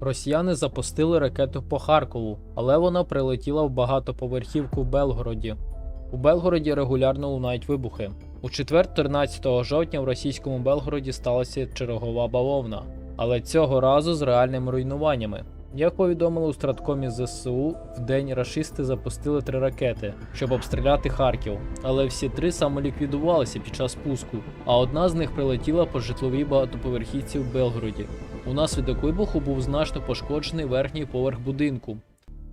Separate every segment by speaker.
Speaker 1: Росіяни запустили ракету по Харкову, але вона прилетіла в багатоповерхівку в Белгороді. У Белгороді регулярно лунають вибухи. У четвер, 13 жовтня, в російському Белгороді сталася чергова бавовна, але цього разу з реальними руйнуваннями. Як повідомили у страткомі ЗСУ, в день рашисти запустили три ракети, щоб обстріляти Харків, але всі три самоліквідувалися під час пуску, а одна з них прилетіла по житловій багатоповерхівці в Белгороді. Унаслідок вибуху був значно пошкоджений верхній поверх будинку.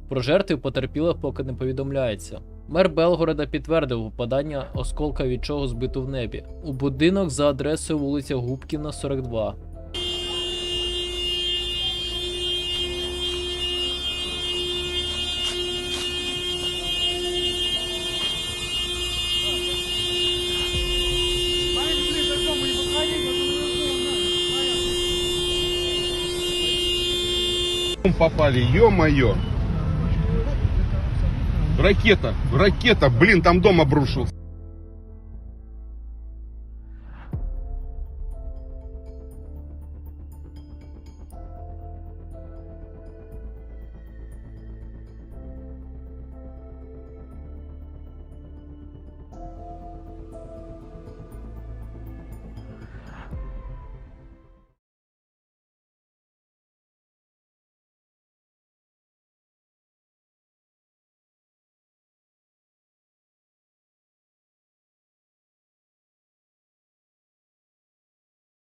Speaker 1: Про жертви потерпілих поки не повідомляється. Мер Белгорода підтвердив випадання осколка від чого збито в небі. У будинок за адресою вулиця Губкіна, 42.
Speaker 2: Попали, ё-моё. Ракета, ракета, блин, там дом обрушился.